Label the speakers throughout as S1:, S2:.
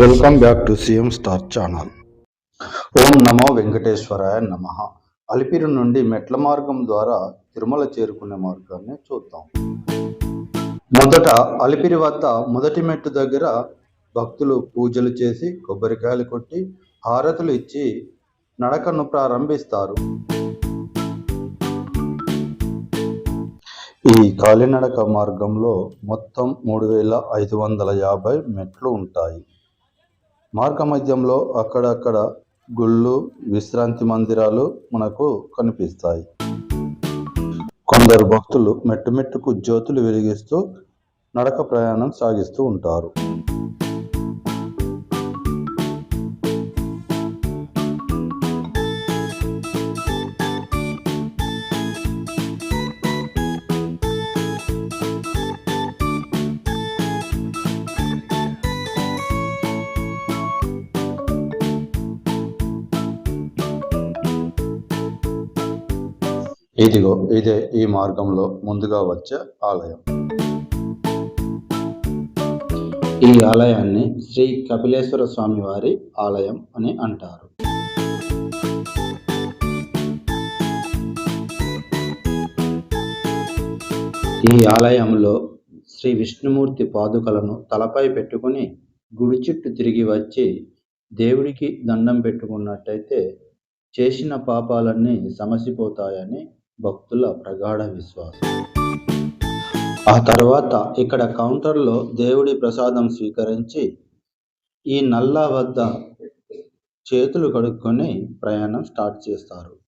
S1: Welcome back to CM star channel ఓం నమో వెంకటేశ్వరాయ నమ. అలిపిరి నుండి మెట్ల మార్గం ద్వారా తిరుమల చేరుకునే మార్గాన్ని చూద్దాం. మొదట అలిపిరి వద్ద మొదటి మెట్టు దగ్గర భక్తులు పూజలు చేసి కొబ్బరికాయలు కొట్టి హారతులు ఇచ్చి నడకను ప్రారంభిస్తారు. ఈ కాలినడక మార్గంలో మొత్తం మూడు వేల ఐదు వందల యాభై మెట్లు ఉంటాయి. మార్గ మధ్యంలో అక్కడక్కడ గుళ్ళు విశ్రాంతి మందిరాలు మనకు కనిపిస్తాయి. కొందరు భక్తులు మెట్టు మెట్టుకు జ్యోతులు వెలిగిస్తూ నడక ప్రయాణం సాగిస్తూ ఉంటారు. ఇదిగో ఇదే ఈ మార్గంలో ముందుగా వచ్చే ఆలయం. ఈ ఆలయాన్ని శ్రీ కపిలేశ్వర స్వామి వారి ఆలయం అని అంటారు. ఈ ఆలయంలో శ్రీ విష్ణుమూర్తి పాదుకలను తలపై పెట్టుకుని గుడి చుట్టూ తిరిగి వచ్చి దేవుడికి దండం పెట్టుకున్నట్టయితే చేసిన పాపాలన్నీ సమసిపోతాయని భక్తుల ప్రగాఢ విశ్వాసం. ఆ తర్వాత ఇక్కడ కౌంటర్లో దేవుడి ప్రసాదం స్వీకరించి ఈ నల్లా వద్ద చేతులు కడుక్కొని ప్రయాణం స్టార్ట్ చేస్తారు.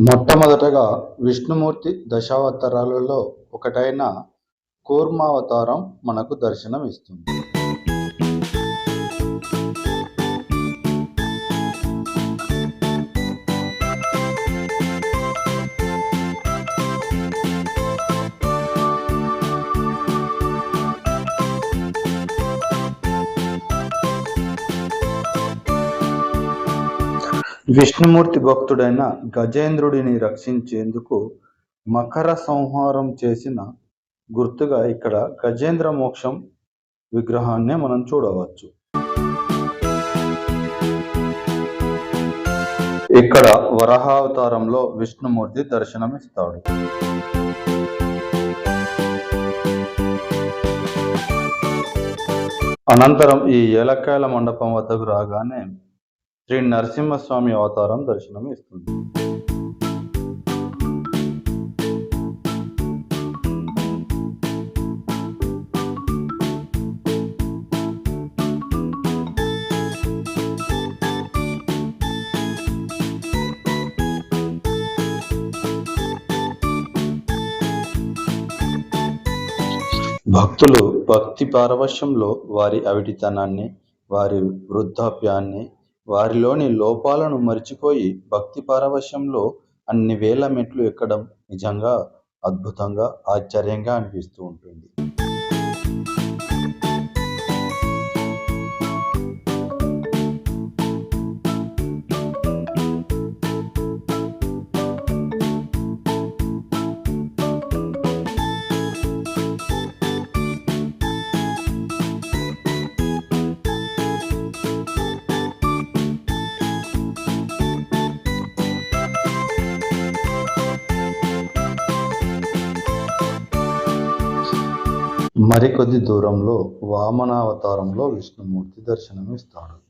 S1: మొట్టమొదటగా విష్ణుమూర్తి దశావతారాలలో ఒకటైన కూర్మావతారం మనకు దర్శనం ఇస్తుంది విష్ణుమూర్తి భక్తుడైన గజేంద్రుడిని రక్షించేందుకు మకర సంహారం చేసిన గుర్తుగా ఇక్కడ గజేంద్ర మోక్షం విగ్రహాన్ని మనం చూడవచ్చు. ఇక్కడ వరహావతారంలో విష్ణుమూర్తి దర్శనమిస్తాడు. అనంతరం ఈ ఏలక్కాయల మండపం వద్దకు రాగానే శ్రీ నరసింహస్వామి అవతారం దర్శనం ఇస్తుంది. భక్తులు భక్తి పారవశ్యంలో వారి అవిటితనాన్ని వారి వృద్ధాప్యాన్ని వారిలోని లోపాలను మరిచిపోయి భక్తి పారవశ్యంలో అన్ని వేల మెట్లు ఎక్కడం నిజంగా అద్భుతంగా ఆశ్చర్యంగా అనిపిస్తూ ఉంటుంది. మరికొద్ది దూరంలో వామనావతారంలో విష్ణుమూర్తి దర్శనమిస్తాడు.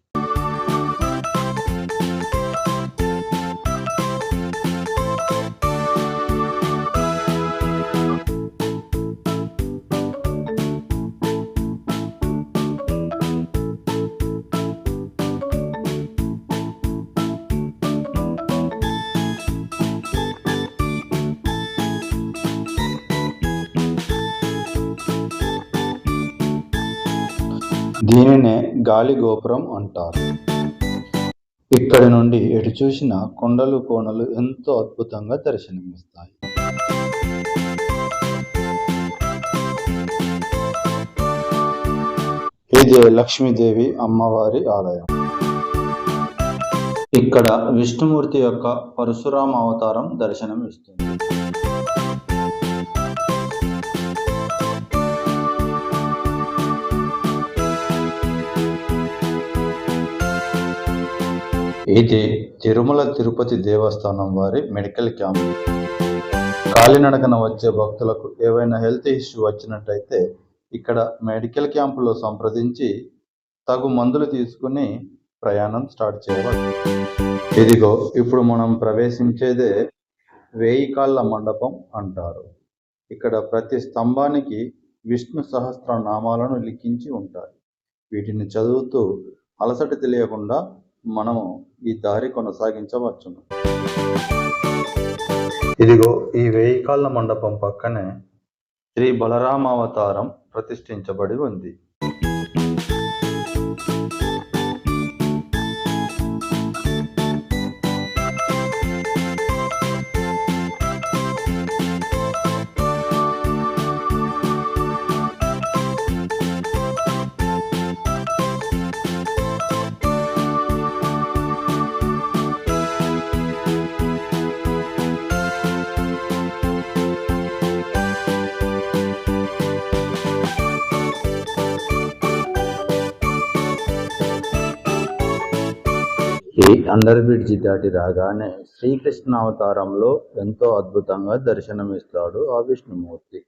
S1: దీనినే గాలి గోపురం అంటారు. ఇక్కడి నుండి ఎటు చూసిన కొండలు కోణలు ఎంతో అద్భుతంగా దర్శనమిస్తాయి. ఇది లక్ష్మీదేవి అమ్మవారి ఆలయం. ఇక్కడ విష్ణుమూర్తి యొక్క పరశురామ అవతారం దర్శనం ఇస్తుంది ఇది తిరుమల తిరుపతి దేవస్థానం వారి మెడికల్ క్యాంప్. కాలినడకన వచ్చే భక్తులకు ఏవైనా హెల్త్ ఇష్యూ వచ్చినట్టయితే ఇక్కడ మెడికల్ క్యాంపులో సంప్రదించి తగు మందులు తీసుకుని ప్రయాణం స్టార్ట్ చేయవచ్చు. ఇదిగో ఇప్పుడు మనం ప్రవేశించేదే వేయి కాళ్ళ మండపం అంటారు. ఇక్కడ ప్రతి స్తంభానికి విష్ణు సహస్ర నామాలను లిఖించి ఉంటాయి వీటిని చదువుతూ అలసట తెలియకుండా మనము ఈ దారి కొనసాగించవచ్చును. ఇదిగో ఈ వేయి కాళ్ళ మండపం పక్కనే శ్రీ బలరామావతారం ప్రతిష్ఠించబడి ఉంది. అండర్ బ్రిడ్జి దాటి రాగానే శ్రీకృష్ణ అవతారంలో ఎంతో అద్భుతంగా దర్శనమిస్తాడు ఆ విష్ణుమూర్తి.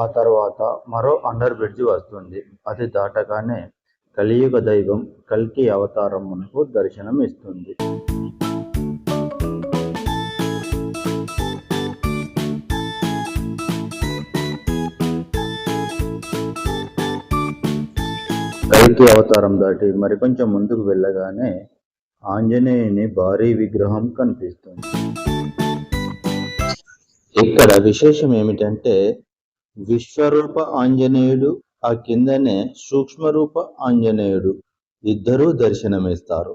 S1: ఆ తర్వాత మరో అండర్ బ్రిడ్జ్ వస్తుంది. అది దాటగానే కలియుగ దైవం కల్కి అవతారం మనకు దర్శనం ఇస్తుంది కల్కి అవతారం దాటి మరికొంచెం ముందుకు వెళ్ళగానే ఆంజనేయుని భారీ విగ్రహం కనిపిస్తుంది. ఇక్కడ విశేషం ఏమిటంటే విశ్వరూప ఆంజనేయుడు ఆ కిందనే సూక్ష్మరూప ఆంజనేయుడు ఇద్దరూ దర్శనమిస్తారు.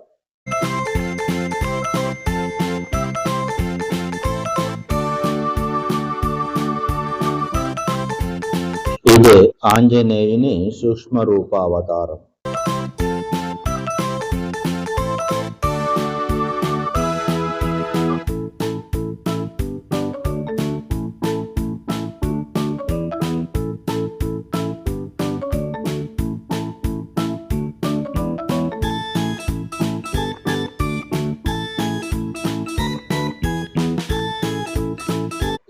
S1: ఇదే ఆంజనేయుని సూక్ష్మరూప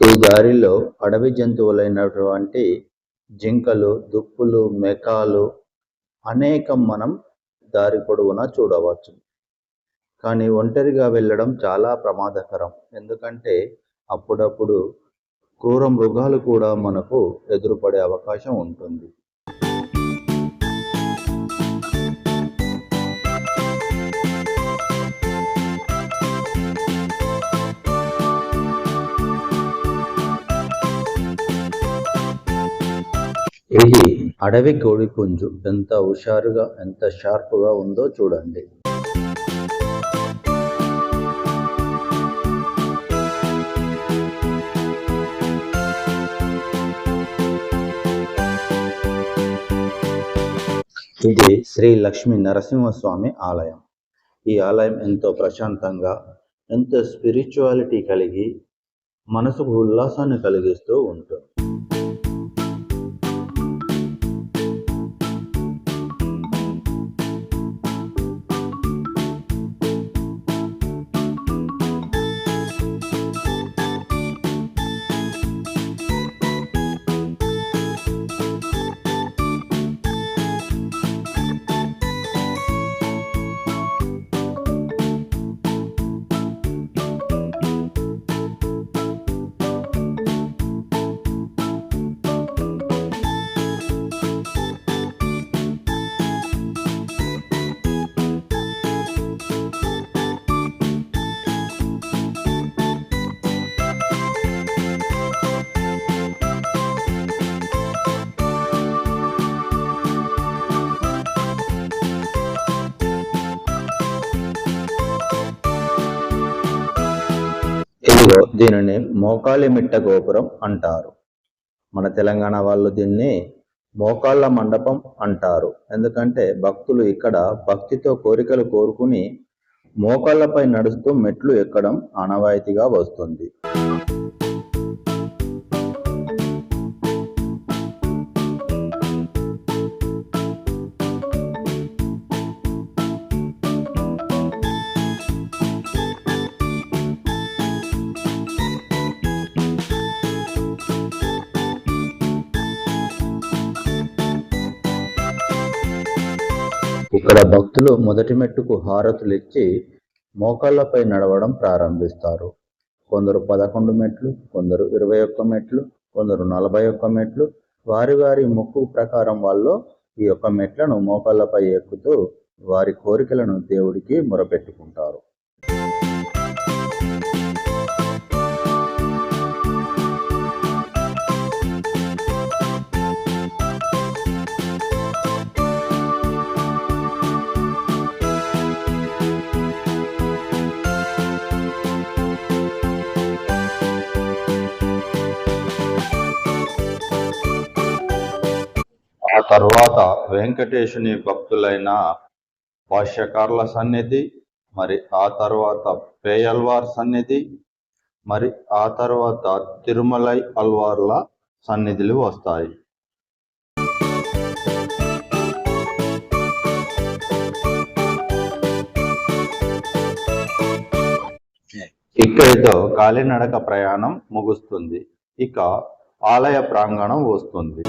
S1: ఈ దారిలో అడవి జంతువులైనటువంటి జింకలు దుప్పులు మెకాలు అనేకం మనం దారి పొడవునా చూడవచ్చు. కానీ ఒంటరిగా వెళ్ళడం చాలా ప్రమాదకరం. ఎందుకంటే అప్పుడప్పుడు క్రూర మృగాలు కూడా మనకు ఎదురుపడే అవకాశం ఉంటుంది. ఇది అడవి కోడిపుంజు ఎంత హుషారుగా ఎంత షార్ప్గా ఉందో చూడండి. ఇది శ్రీ లక్ష్మీ నరసింహస్వామి ఆలయం. ఈ ఆలయం ఎంతో ప్రశాంతంగా ఎంతో స్పిరిచువాలిటీ కలిగి మనసుకు ఉల్లాసాన్ని కలిగిస్తూ ఉంటుంది. దీనిని మోకాళి మిట్ట గోపురం అంటారు. మన తెలంగాణ వాళ్ళు దీన్ని మోకాళ్ళ మండపం అంటారు. ఎందుకంటే భక్తులు ఇక్కడ భక్తితో కోరికలు కోరుకుని మోకాళ్ళపై నడుస్తూ మెట్లు ఎక్కడం ఆనవాయితీగా వస్తుంది. ఇక్కడ భక్తులు మొదటి మెట్టుకు హారతులు ఇచ్చి మోకాళ్ళపై నడవడం ప్రారంభిస్తారు. కొందరు పదకొండు మెట్లు కొందరు ఇరవై ఒక్క మెట్లు కొందరు నలభై ఒక్క మెట్లు. వారి వారి మొక్కు ప్రకారం వాళ్ళు ఈ యొక్క మెట్లను మోకాళ్ళపై ఎక్కుతూ వారి కోరికలను దేవుడికి మొరపెట్టుకుంటారు. తర్వాత వెంకటేశుని భక్తులైన భాష్యకారుల సన్నిధి మరి ఆ తర్వాత పేయల్వార్ సన్నిధి మరి ఆ తర్వాత తిరుమలై అల్వార్ల సన్నిధులు వస్తాయి. ఇక్కడితో కాలినడక ప్రయాణం ముగుస్తుంది. ఇక ఆలయ ప్రాంగణం వస్తుంది.